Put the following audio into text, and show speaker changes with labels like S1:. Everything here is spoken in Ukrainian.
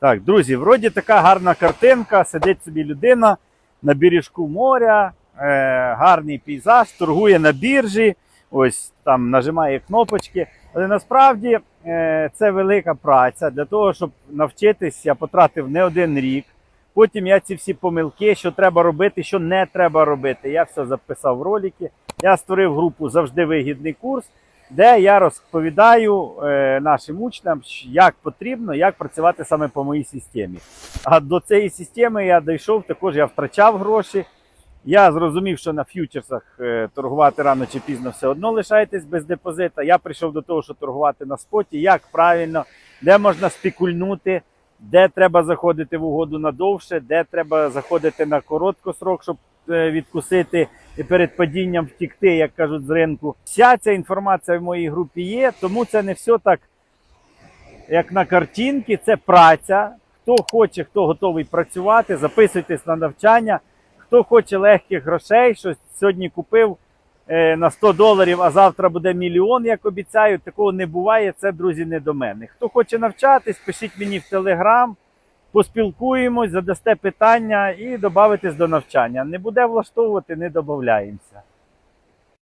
S1: Так, друзі, вроді така гарна картинка. Сидить собі людина на бережку моря, е, гарний пейзаж, торгує на біржі, ось там нажимає кнопочки. Але насправді е, це велика праця. Для того, щоб навчитись, я потратив не один рік. Потім я ці всі помилки, що треба робити, що не треба робити. Я все записав в ролики. Я створив групу завжди вигідний курс, де я розповідаю е, нашим учням, як потрібно, як працювати саме по моїй системі. А до цієї системи я дійшов, також я втрачав гроші. Я зрозумів, що на ф'ючерсах е, торгувати рано чи пізно все одно лишаєтесь без депозита. Я прийшов до того, що торгувати на споті, як правильно, де можна спекульнути, де треба заходити в угоду надовше, де треба заходити на короткосрок, щоб е, відкусити і перед падінням втікти, як кажуть з ринку. Вся ця інформація в моїй групі є, тому це не все так, як на картинці, це праця. Хто хоче, хто готовий працювати, записуйтесь на навчання. Хто хоче легких грошей, щось сьогодні купив е, на 100 доларів, а завтра буде мільйон, як обіцяють. Такого не буває. Це, друзі, не до мене. Хто хоче навчатись, пишіть мені в Телеграм, поспілкуємось, задасте питання і додавитесь до навчання. Не буде влаштовувати, не додаємося.